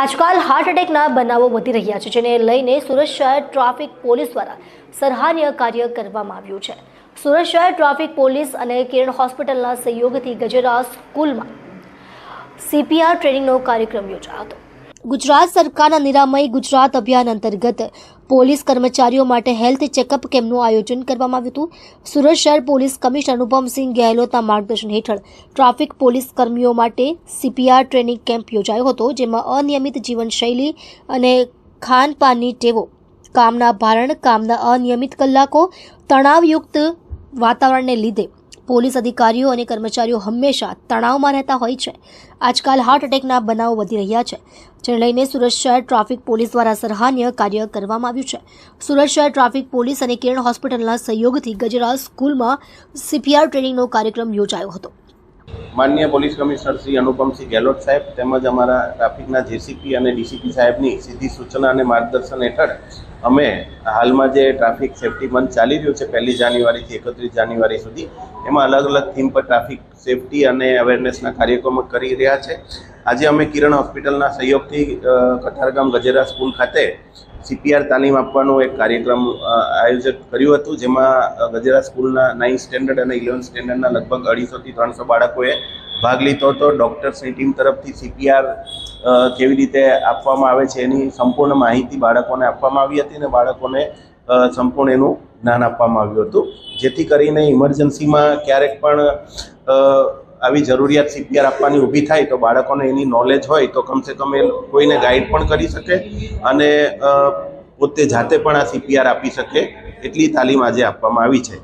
આજકાલ હાર્ટ એટેકના બનાવો વધી રહ્યા છે, જેને લઈને સુરત શહેર ટ્રાફિક પોલીસ દ્વારા સરાહનીય કાર્ય કરવામાં આવ્યું છે. સુરત શહેર ટ્રાફિક પોલીસ અને કિરણ હોસ્પિટલના સહયોગથી ગજેરા સ્કૂલમાં સીપીઆર ટ્રેનિંગનો કાર્યક્રમ યોજાયો હતો. ગુજરાત સરકારના નિરામય ગુજરાત અભિયાન અંતર્ગત પોલીસ કર્મચારીઓ માટે હેલ્થ ચેકઅપ કેમ્પનું આયોજન કરવામાં આવ્યું હતું. સુરત શહેર પોલીસ કમિશનર અનુપમસિંહ ગેહલોતના માર્ગદર્શન હેઠળ ટ્રાફિક પોલીસ કર્મીઓ માટે સીપીઆર ટ્રેનિંગ કેમ્પ યોજાયો હતો, જેમાં અનિયમિત જીવનશૈલી અને ખાનપાનની ટેવો, કામના ભારણ, કામના અનિયમિત કલાકો, તણાવયુક્ત વાતાવરણને લીધે પોલીસ અધિકારીઓ અને કર્મચારીઓ હંમેશા તણાવમાં રહેતા હોય છે. આજકાલ હાર્ટ એટેકના બનાવો વધી રહ્યા છે. જેને લઈને સુરત શહેર ટ્રાફિક પોલીસ દ્વારા સરાહનીય કાર્ય કરવામાં આવ્યું છે. સુરત શહેર ટ્રાફિક પોલીસ અને કિરણ હોસ્પિટલના સહયોગથી ગજરા સ્કૂલમાં સીપીઆર ટ્રેનિંગનો કાર્યક્રમ યોજાયો હતો. માનનીય પોલીસ કમિશનર શ્રી અનુપમસિંહ ગેહલોત સાહેબ તેમજ અમારા ટ્રાફિકના જેસીપી અને ડીસીપી સાહેબની સીધી સૂચના અને માર્ગદર્શન હેઠળ અમે હાલમાં જે ટ્રાફિક સેફટી મંથ ચાલી રહ્યો છે, પહેલી જાન્યુઆરીથી એકત્રીસ જાન્યુઆરી સુધી, એમાં અલગ અલગ થીમ પર ટ્રાફિક સેફટી અને અવેરનેસના કાર્યક્રમો કરી રહ્યા છે. આજે અમે કિરણ હોસ્પિટલના સહયોગથી કઠારગામ ગજેરા સ્કૂલ ખાતે સીપીઆર તાલીમ આપવાનો એક કાર્યક્રમ આયોજિત કર્યું હતું, જેમાં ગજેરા સ્કૂલના નાઇન્થ સ્ટેન્ડર્ડ અને ઇલેવન્થ સ્ટેન્ડર્ડના લગભગ અઢીસોથી ત્રણસો બાળકોએ ભાગ લીધો હતો. ડૉક્ટર્સની ટીમ તરફથી સીપીઆર કેવી રીતે આપવામાં આવે છે એની સંપૂર્ણ માહિતી બાળકોને આપવામાં આવી હતી અને બાળકોને સંપૂર્ણ એનું જ્ઞાન આપવામાં આવ્યું હતું. જેથી કરીને ઇમરજન્સીમાં ક્યારેક પણ આવી જરૂરિયાત સીપીઆર આપવાની ઊભી થાય તો બાળકોને એની નોલેજ હોય તો કમસે કમ એ કોઈને ગાઈડ પણ કરી શકે અને પોતે જાતે પણ આ સીપીઆર આપી શકે. એટલી તાલીમ આજે આપવામાં આવી છે.